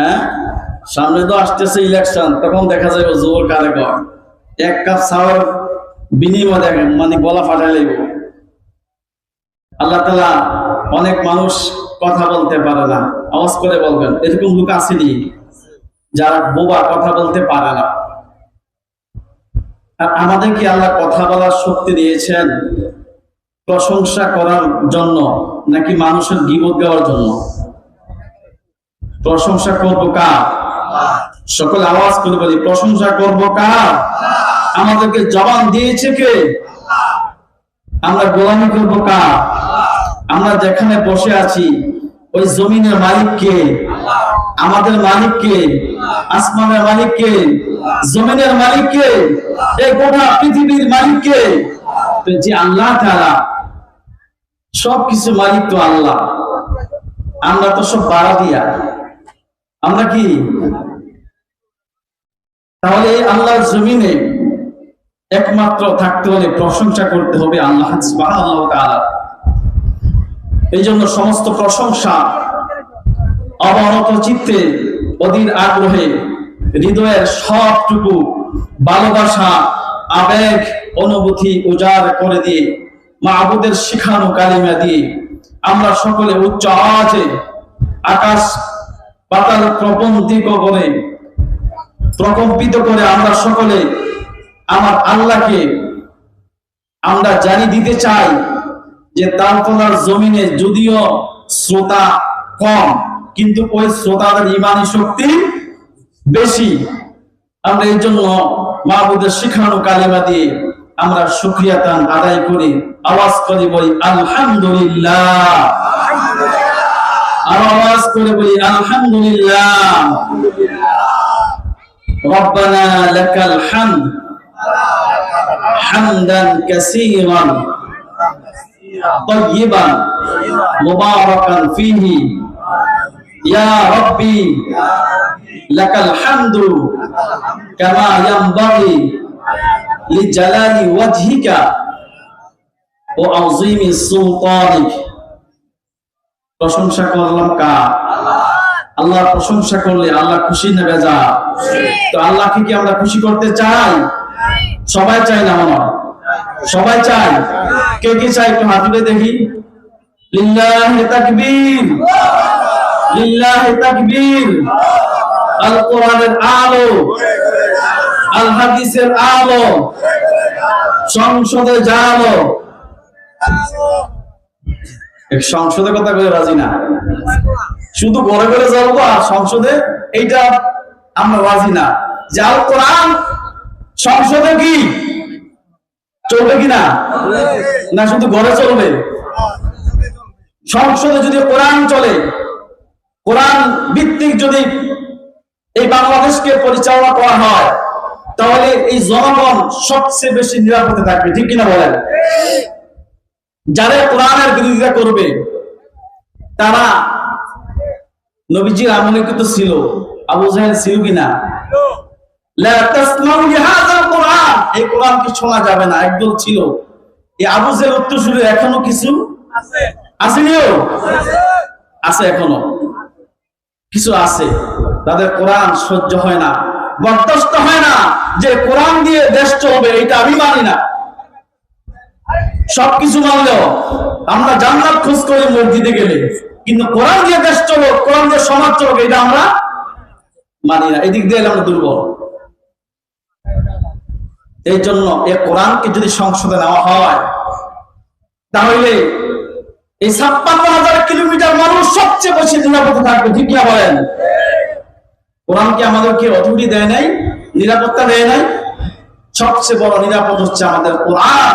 হ্যাঁ? সামনে তো আসতেছে ইলেকশন তখন দেখা যাবে জোর কারে কর। এক কাপ চাওয়ার বিনিময় দেখেন মানে গলা ফাটাই লাগবে আল্লাহ তালা অনেক মানুষ কথা বলতে পারে না, আওয়াজ করে বলবেন, এরকম লোক আসেনি, যারা বোবা কথা বলতে পারে না। আর আমাদের কি আল্লাহ কথা বলার শক্তি দিয়েছেন? প্রশংসা করার জন্য, নাকি মানুষের গিবত দেওয়ার জন্য? প্রশংসা করব কার? সকল আওয়াজ করে বলি, প্রশংসা করব কার? আমাদেরকে জবান দিয়েছে কে? আমরা গোলামি করব কার? আমরা যেখানে বসে আছি, ওই জমিনের মালিক কে? আমাদের মালিক কে? আসমানের মালিক কে? জমিনের মালিক কে? এই গোটা পৃথিবীর মালিক কে? যে আল্লাহ তারা সবকিছু মালিক তো আল্লাহ। আমরা তো সব বাড়া দিয়া। আমরা কি? তাহলে আল্লাহর জমিনে একমাত্র থাকতে হলে প্রশংসা করতে হবে আল্লাহ ওয়া এই জন্য সমস্ত প্রশংসা অবনত চিত্তে, অধীর আগ্রহে, হৃদয়ের সবটুকু ভালোবাসা, আবেগ, অনুভূতি উজাড় করে দিয়ে মা মাহবুদের শিখানো কালিমা দিয়ে আমরা সকলে উচ্চ আওয়াজে আকাশ পাতাল প্রপন্থিক করে, প্রকম্পিত করে আমরা সকলে আমার আল্লাহকে আমরা জানি দিতে চাই যে তালতলার জমিনে যদিও শ্রোতা কম, কিন্তু ওই শ্রোতাদের ইমানি শক্তি বেশি। আমরা এই জন্য মাহবুদের শিখানো কালিমা দিয়ে আমরা শুক্রিয়া তান আদায় করি, আওয়াজ করে, বলি, আলহামদুলিল্লাহ। আর আওয়াজ করে বলি আলহামদুলিল্লাহ ربنا لك الحمد حمدا كثيرا طيبا مباركا فيه يا ربي لك الحمد كما ينبغي لجلال وجهك وعظيم سلطانك প্রশংসা করলাম কা আল্লাহ প্রশংসা করলে আল্লাহ খুশি না বেজা তো আল্লাহকে কি আমরা খুশি করতে চাই? সবাই চাই না আমার সবাই চাই কে কি চাই একটু হাত তুলে দেখি? লিল্লাহি তাকবীর। লিল্লাহি তাকবীর। আল কোরআনের আলো। আল হাদিসের আলো। সংসদে জালো। সংসদের কথা বলে রাজি না। শুধু ঘরে ঘরে জ্বলবো আর সংসদে এইটা আমরা রাজি না। যে আল কোরআন, সংসদে কি? চলবে কিনা না, শুধু ঘরে চলবে। সংসদে যদি কোরআন চলে, কোরআন ভিত্তিক যদি এই বাংলাদেশকে পরিচালনা করা হয়, তাহলে এই জনগণ সবচেয়ে বেশি নিরাপদে থাকবে। ঠিক কিনা বলেন? যারা কোরআনের বিরোধিতা করবে তারা নবীজির আমলে কিন্তু ছিল। আবু জাহেল ছিল কিনা? কোরআন এই কোরআন কি শোনা যাবে না একদল ছিল। এই আবু জাহেল উত্তরসূরি এখনও কিছু? আছে। আসেনিও আছে এখনও। কিছু আছে। তাদের কোরআন সহ্য হয় না বরদাস্ত হয় না। যে কোরআন দিয়ে দেশ চলবে এটা আমি মানি না। সবকিছু মানলেও আমরা জান্নাত খোঁজ করি মসজিদে গেলে। কিন্তু কোরআন দিয়ে দেশ চলো কোরআন দিয়ে সমাজ চলবে এটা আমরা মানি না। এদিক দিয়ে আমরা দুর্বল। এই জন্য এই কোরআনকে যদি সংসদে নেওয়া হয়, তাহলে এই ছাপ্পান্ন হাজার কিলোমিটার মানুষ সবচেয়ে বেশি থাকবে, ঠিক না বলেন? কোরআন কি দেয় নাই? নিরাপত্তা দেয় নাই? সবচেয়ে বড় নিরাপদ হচ্ছে আমাদের কোরআন।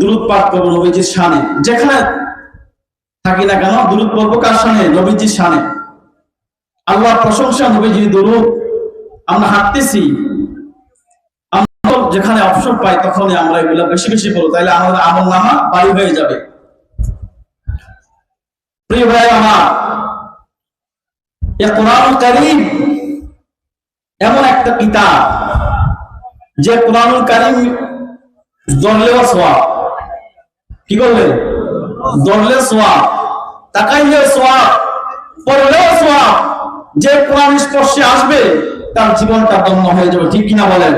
দুরূদ পাঠ করব নবীজির শানে। যেখানে থাকি না কেন দুরুদ পড়ব কার সামনে নবীজির সামনে আল্লাহ প্রশংসা, নবীজির দুরুদ। আমরা হাঁটতেছি। যেখানে অবসর পাই, তখনই আমরা এগুলো বেশি বেশি করব। তাইলে আমাদের আমল নামা বাড়ি হয়ে যাবে। প্রিয় ভাই আমার কোরআন কারিম এমন একটা কিতাব, যে কোরআন কারিম দরলেও সোয়াব কি করলে দরলে সোয়াব তাকাইলে সোয়াব পড়লেও সোয়াব যে কোরআন স্পর্শে আসবে তার জীবনটা দম্য হয়ে যাবে ঠিক কিনা বলেন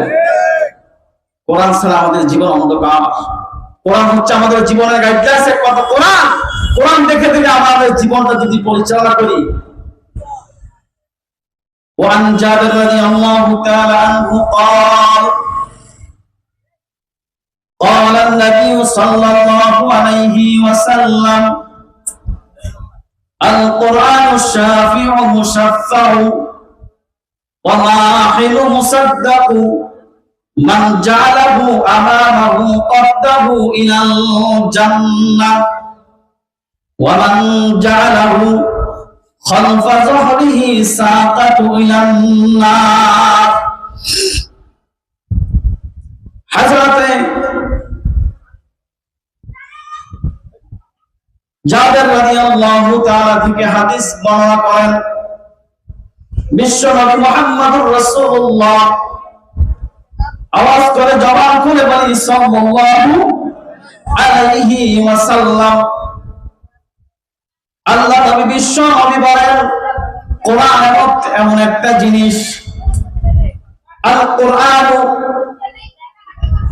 কোরআন ছাড়া আমাদের জীবন অন্ধকার কোরআন হচ্ছে আমাদের জীবনের গাইডলাইন্স এক কথা কোরআন কোরআন দেখে দেখে আমাদের জীবনটা যদি পরিচালনা করি وعن جابر رضي الله تعالى عنه قال قال النبي صلى الله عليه وسلم القرآن الشافع مشفع وماحل مصدق من جعله أمامه قده إلى الجنة ومن جعله خلف ظهره ساقط إلى النار. حضرت তাআলা থেকে হাদিস বর্ণনা করেন, বিশ্ব নবী মুহাম্মদুর রাসূলুল্লাহ। আওয়াজ করে জবান খুলে বলি, সাল্লাল্লাহু আল্লাহ নবী বিশ্ব নবী বলেন, কোরআন এমন একটা জিনিস। আল কোরআন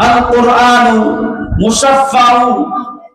আল কোরআন মুসাফফাউ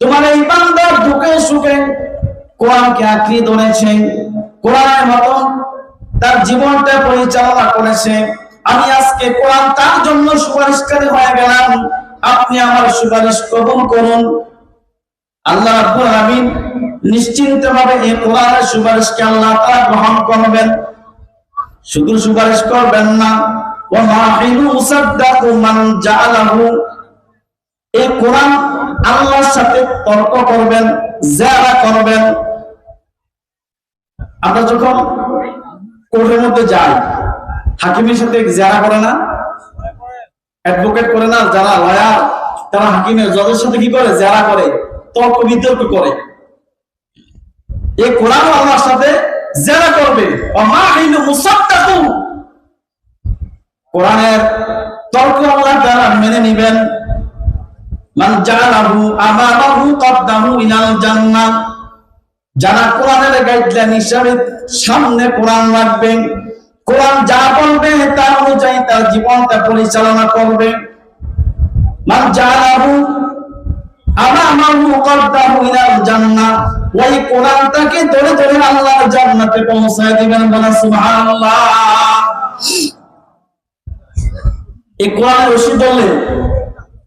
তোমার এই বান্দার দুঃখে সুখে কোরআনকে আঁকড়িয়ে ধরেছে, কোরআনের মতন তার জীবনটা পরিচালনা করেছে। আমি আজকে কোরআন তার জন্য সুপারিশকারী হয়ে গেলাম। আপনি আমার সুপারিশ কবুল করুন। আল্লাহ রাব্বুল আলামিন নিশ্চিন্তভাবে এই কোরআনের সুপারিশকে আল্লাহ তাআলা গ্রহণ করবেন। শুধু সুপারিশ করবেন না, ওয়া মাহিলু মুসাদ্দাকু মান জাআলাহু। এই কোরআন আল্লাহর সাথে তর্ক করবেন জেরা করবেন। আমরা যখন কোর্টের মধ্যে যাই, হাকিমের সাথে জেরা করে না? অ্যাডভোকেট করে না? যারা লয়ার তারা হাকিমের জজের সাথে কি করে? জেরা করে, তর্ক, বিতর্ক করে। এই কোরআন আল্লাহর সাথে জেরা করবে। কোরআনের তর্ক আল্লাহ তাআলা মেনে নেবেন। মান জালাহু আমামাহু কদ্দাহু ইলাল জান্নাহ। যারা কোরআনের গাইডলাইন হিসাবে সামনে কোরআন রাখবে, কোরআন যা বলবে তার অনুযায়ী তার জীবনটা পরিচালনা করবে। মান জালাহু আমামাহু কদ্দাহু ইলাল জান্নাহ। ওই কোরআনটাকে ধরে ধরে আল্লাহর জান্নাতে পৌঁছায় দিবেন বলা সুবহানাল্লাহ। এই কোরআনের রশি বললে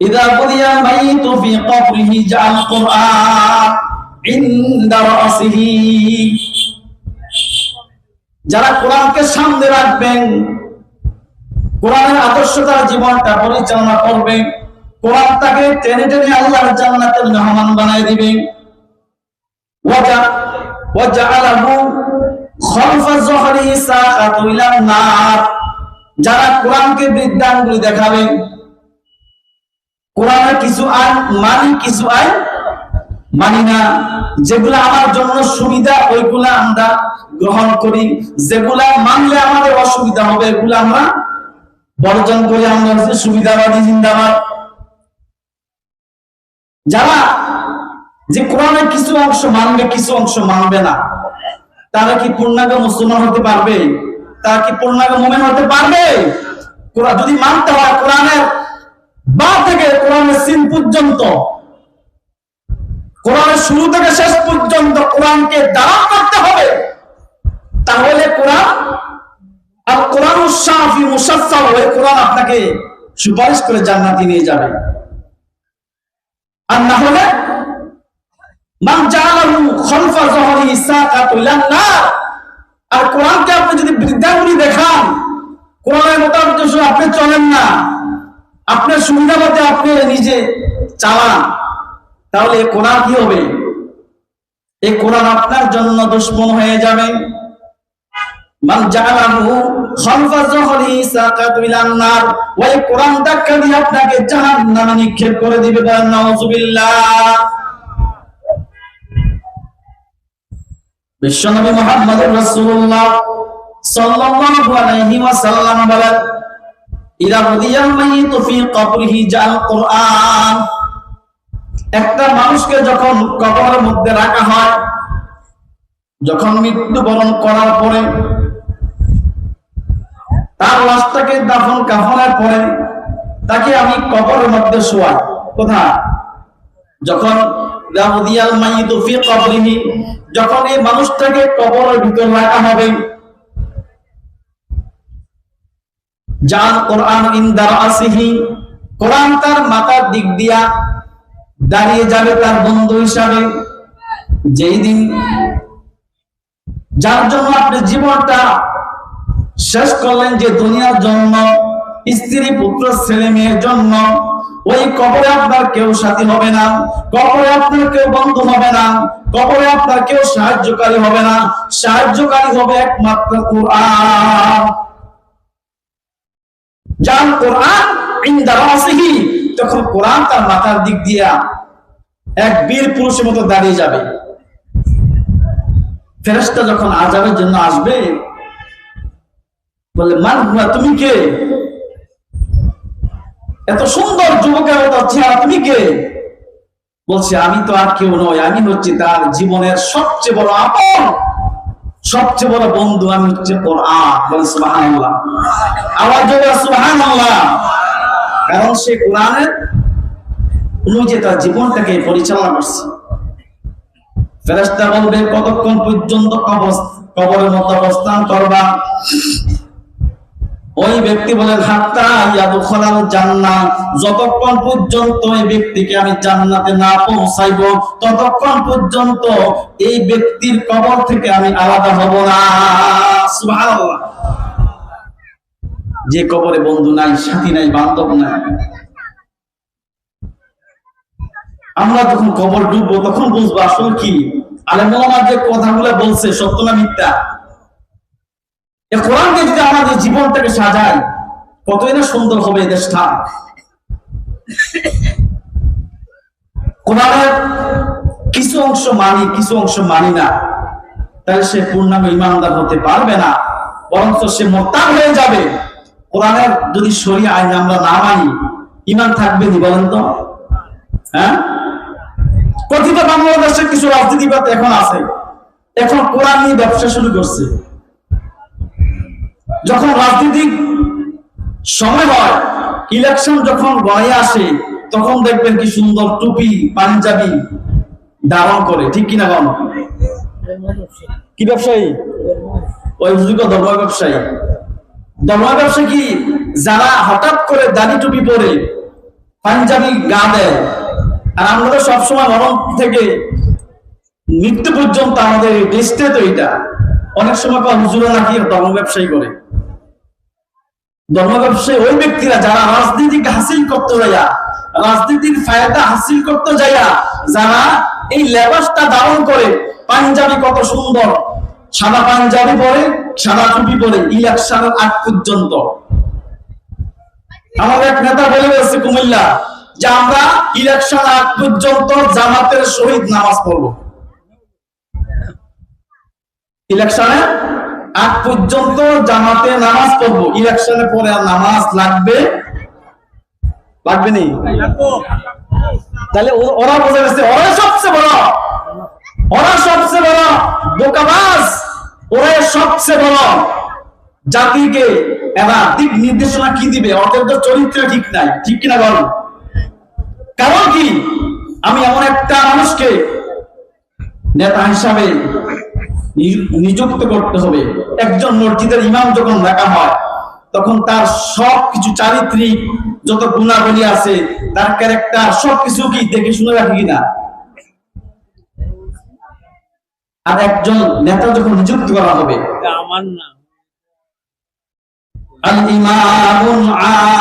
إذا قضي الميت في قبره جعل القرآن عند رأسه যারা কোরআনকে সামনে রাখবেন কোরআনের আদর্শ তার জীবনটা পরিচালনা করবে কোরআন তাকে টেনে টেনে আল্লাহর জান্নাতের মেহমান বানায় দিবে ওয়াজা ওয়াজআলাহু খলফা যহরিহি সাকাতু ইলান নার যারা কোরআনকে বৃদ্ধাঙ্গুলি দেখাবে কোরআনের কিছু আইন মানি কিছু আইন মানি না। যেগুলা আমার জন্য সুবিধা, ওইগুলা আমরা গ্রহণ করি। যেগুলা মানলে আমাদের অসুবিধা হবে, এগুলা আমরা বর্জন করি। আমরা হচ্ছে সুবিধাবাদী জিন্দাবাদ। যারা যে কোরআনের কিছু অংশ মানবে, কিছু অংশ মানবে না, তারা কি পূর্ণাঙ্গ মুসলমান হতে পারবে? তারা কি পূর্ণাঙ্গ মোমেন হতে পারবে? যদি মানতে হয় কোরআনের বা থেকে কোরআনের সিন পর্যন্ত, কোরআনের শুরু থেকে শেষ পর্যন্ত কোরআনকে দাঁড়া করতে হবে। তাহলে কোরআন আর কোরআন উৎসাহি মুসাফা হয়ে কোরআন আপনাকে সুপারিশ করে জান্নাতি নিয়ে যাবে। আর না হলে আর কোরআনকে আপনি যদি বৃদ্ধাঙ্গুলি দেখান, কোরআনের মোতাবেক আপনি চলেন না। আপনার সুবিধা মতে আপনি নিজে চালান, তাহলে এ কোরআন কি হবে? এই কোরআন আপনার জন্য দুশ্মন হয়ে যাবে। আপনাকে নিক্ষেপ করে দিবে বিশ্বনবী মুহাম্মদ আলাইহি ওয়াসাল্লাম বলেন একটা মানুষকে যখন কবরের মধ্যে রাখা হয়, যখন মৃত্যুবরণ করার পরে, তার লাশটাকে দাফন কাফনের পরে তাকে আমি কবরের মধ্যে শোয়াই। কোথায়? যখন যখন এই মানুষটাকে কবরের ভিতর রাখা হবে শেষ করলেন যে দুনিয়ার জন্য, স্ত্রী, পুত্র, ছেলে, মেয়ের জন্য, ওই কবরে আপনার কেউ সাথী হবে না, কবরে আপনার কেউ বন্ধু হবে না, কবরে আপনার কেউ সাহায্যকারী হবে না। সাহায্যকারী হবে একমাত্র কোরআন। যার কোরআন তখন কোরআন তার মাথার দিক দিয়া এক বীর পুরুষের মতো দাঁড়িয়ে যাবে। ফেরেশতা যখন আজাবের জন্য আসবে, বলে মান হুয়া তুমি কে? এত সুন্দর যুবকের মতো চেহারা তুমি কে? বলছে, আমি তো আর কেউ নই, আমি হচ্ছে তার জীবনের সবচেয়ে বড় আপন। সবচেয়ে বড় বন্ধু আমি হচ্ছে কারণ সে কোরআনের অনুযায়ী তার জীবনটাকে পরিচালনা করছে। ফেরেস্তা বলবে, কতক্ষণ পর্যন্ত কবর কবরের মধ্যে অবস্থান করবা? ওই ব্যক্তি বলেন হাত্তা ইয়াদুখালাল জান্নাহ। যতক্ষণ পর্যন্ত এই ব্যক্তিকে আমি জান্নাতে না পৌঁছাইব, ততক্ষণ পর্যন্ত এই ব্যক্তির কবর থেকে আমি আলাদা হব না। সুবহানাল্লাহ। যে কবরে বন্ধু নাই, সাথী নাই, বান্ধব নাই। আমরা যখন কবর ডুববো তখন বুঝব আসলে কি? আলেমা যে কথাগুলো বলছে, সত্য না মিথ্যা? কোরআনকে যদি আমাদের জীবনটাকে সাজাই কতই না সুন্দর হবে দেশটা। কোরআনের কিছু অংশ মানি, কিছু অংশ মানি না। তাহলে সে পূর্ণাঙ্গ ইমানদার হতে পারবে না, বরঞ্চ সে মোরতাদ হয়ে যাবে। কোরআনের যদি সরি আইন আমরা না মানি, ইমান থাকবে নি বলেন তো? হ্যাঁ? কথিত বাংলাদেশের কিছু রাজনীতিবাদ এখন আছে। এখন কোরআন নিয়ে ব্যবসা শুরু করছে। যখন রাজনীতিক সময় হয় ইলেকশন যখন গড়ে আসে, তখন দেখবেন কি সুন্দর টুপি, পাঞ্জাবি ধারণ করে। ঠিক কিনা বল? কি ব্যবসায়ী? ওই ধর্ম ব্যবসায়ী। ধর্ম ব্যবসা কি যারা হঠাৎ করে দাড়ি টুপি পরে পাঞ্জাবি গা দেয়? আর আমরা সবসময় মরণ থেকে মৃত্যু পর্যন্ত আমাদের দেশতে তো এটা। অনেক সময় হুজুরা নাকি ধর্ম ব্যবসায়ী করে? ধর্ম ওই ব্যক্তিরা যারা রাজনীতিকে হাসিল করতে যাইয়া, রাজনীতির ফায়দা হাসিল করতে যাইয়া, যারা এই লেবাসটা ধারণ করে, পাঞ্জাবি কত সুন্দর, সাদা পাঞ্জাবি পরে, সাদা টুপি পরে ইলেকশনের আগ পর্যন্ত। আমাদের এক নেতা বলে গেছে কুমিল্লা, যে আমরা ইলেকশন আগ পর্যন্ত জামাতের শহীদ নামাজ পড়ব। ইলেকশনে আগ পর্যন্ত জামাতে নামাজ পড়ব। ইলেকশনে পরে আর নামাজ লাগবে? লাগবে নি? তাহলে ওরা বোঝা গেছে ওরা সবচেয়ে বড়। ওরা সবচেয়ে বড়। বোকাবাজ ওরা সবচেয়ে বড়। জাতিকে এরা দিক নির্দেশনা কি দিবে? ওদের তো চরিত্র ঠিক নাই। ঠিক কিনা বল? কারণ কি? আমি এমন একটা মানুষকে, নেতা হিসাবে নিযুক্ত করতে হবে। একজন মসজিদের ইমাম যখন রাখা হয় তখন তার সব কিছু চারিত্রিক যত গুণাবলী আছে তার ক্যারেক্টার সবকিছু কি দেখে শুনে রাখি কিনা? আর একজন নেতা যখন নিযুক্ত করা হবে আমার না।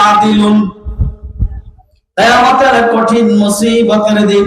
আদিলুন। কঠিন মুসিবতের দিন